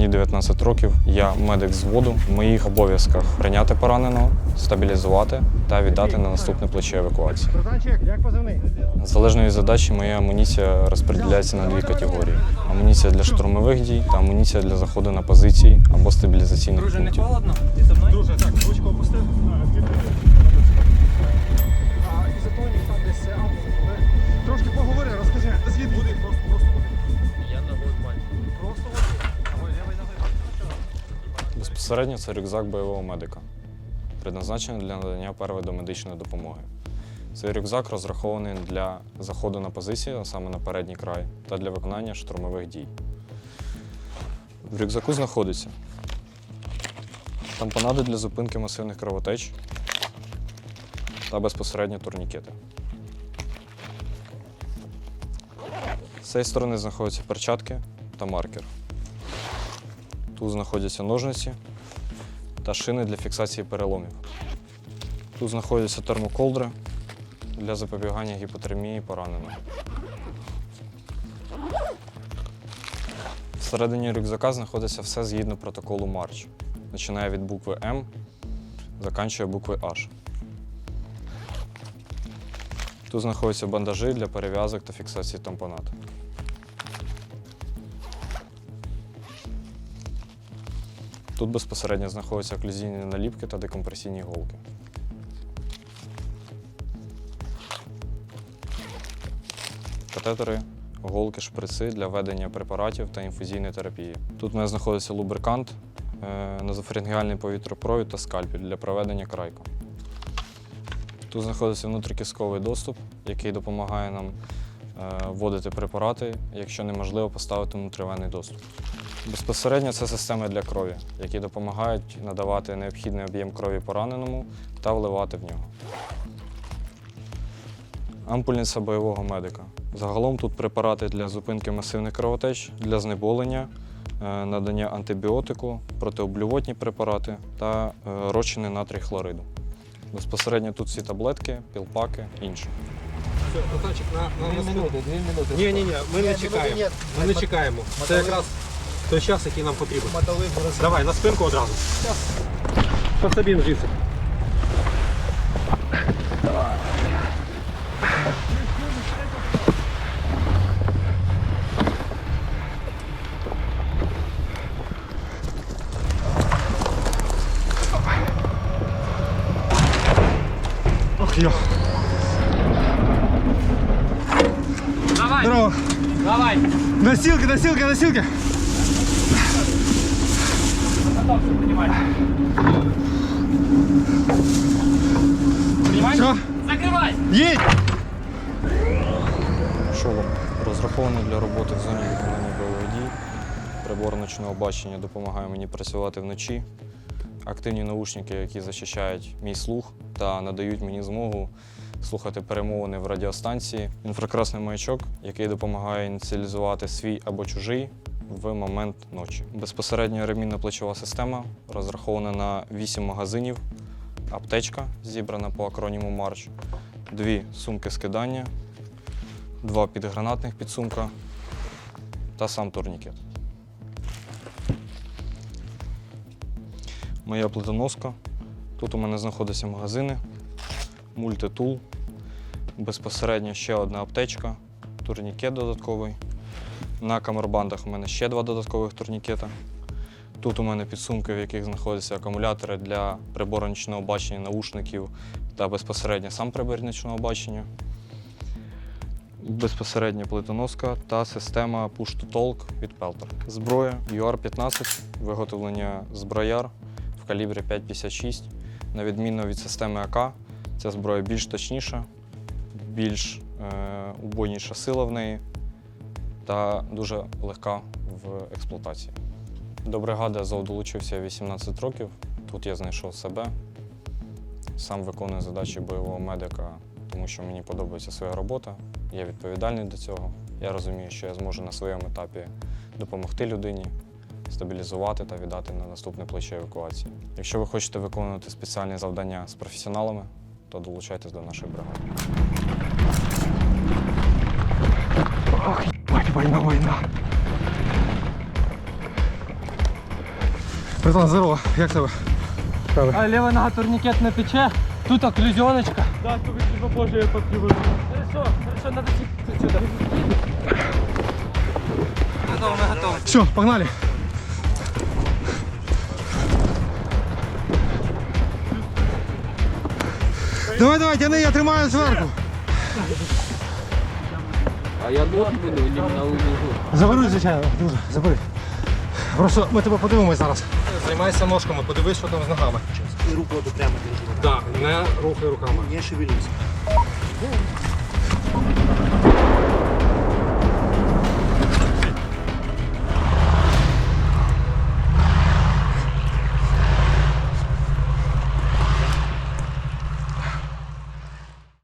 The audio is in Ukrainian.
Мені 19 років. Я медик з воду. В моїх обов'язках прийняти пораненого, стабілізувати та віддати на наступне плече евакуації. Як позивний? Залежно від задачі, моя амуніція розподіляється на дві категорії: амуніція для штурмових дій та амуніція для заходу на позиції або стабілізаційних пунктів. холодно? Ти зі мною? дуже так, ручку опустив. Безпосередньо це рюкзак бойового медика, предназначений для надання первої домедичної допомоги. Цей рюкзак розрахований для заходу на позиції, а саме на передній край, та для виконання штурмових дій. В рюкзаку знаходиться тампонади для зупинки масивних кровотеч та безпосередньо турнікети. З цієї сторони знаходяться перчатки та маркер. Тут знаходяться ножниці та шини для фіксації переломів. Тут знаходяться термоколдри для запобігання гіпотермії пораненого. Всередині рюкзака знаходиться все згідно протоколу Марч. Починає від букви М, заканчує буквою H. Тут знаходяться бандажі для перев'язок та фіксації тампонат. Тут безпосередньо знаходяться оклюзійні наліпки та декомпресійні голки. Катетери, голки, шприци для введення препаратів та інфузійної терапії. Тут у мене знаходиться лубрикант, е, назофарингеальний повітропровід та скальпель для проведення крайку. Тут знаходиться внутрікісковий доступ, який допомагає нам е, вводити препарати, якщо неможливо поставити внутривенний доступ. Безпосередньо це системи для крові, які допомагають надавати необхідний об'єм крові пораненому та вливати в нього. Ампульниця бойового медика. Загалом тут препарати для зупинки масивних кровотеч, для знеболення, е, надання антибіотику, протиоблювотні препарати та е, розчини натрій хлориду. Безпосередньо тут всі таблетки, пілпаки, інше. Все, на, на, Дві минути, дві минути. Ні, ні, ні, ми не чекаємо. Ми не чекаємо. Це якраз той час, який нам потрібен. Давай, на спинку одразу. Подсобін звідси. Ох, йо. Давай, Здорово. давай. Носилки, носилки, носилки. Все, їдь! Шолом розрахований для роботи в зоні виконання бойових дій. Прибор ночного бачення допомагає мені працювати вночі. Активні наушники, які захищають мій слух та надають мені змогу слухати перемовини в радіостанції. Інфракрасний маячок, який допомагає ініціалізувати свій або чужий в момент ночі. Безпосередньо ремінна плечова система розрахована на 8 магазинів, аптечка, зібрана по акроніму Марч, дві сумки скидання, два підгранатних підсумка та сам турнікет. Моя плитоноска. Тут у мене знаходяться магазини, мультитул, безпосередньо ще одна аптечка, турнікет додатковий. На камербандах у мене ще два додаткових турнікета. Тут у мене підсумки, в яких знаходяться акумулятори для прибору нічного бачення, наушників та безпосередньо сам прибір нічного бачення безпосередня плитоноска та система Push to Talk від Peltor. Зброя UR-15, виготовлення зброяр в калібрі 5,56. На відміну від системи АК, ця зброя більш точніша, більш е, убойніша сила в неї та дуже легка в експлуатації. До бригади Азов долучився 18 років. Тут я знайшов себе. Сам виконую задачі бойового медика, тому що мені подобається своя робота. Я відповідальний до цього. Я розумію, що я зможу на своєму етапі допомогти людині, стабілізувати та віддати на наступне плече евакуації. Якщо ви хочете виконувати спеціальні завдання з професіоналами, то долучайтесь до нашої бригади. Война, война. Братан, здорово, як тебе? А лева нога турникет не тече. Тут окклюзионочка. Да, только типа позже я подпрыгну. Хорошо, хорошо, надо съехать отсюда. Готово, мы готовы. Все, погнали. Давай, давай, тяни, я тримаю зверху. А я тут буду или на углу? Забери, звичайно, дуже, забери. Просто ми тебе подивимось зараз. Займайся ножками, подивись, що там з ногами. І руку прямо держи. Так, не рухай руками. Не шевелись.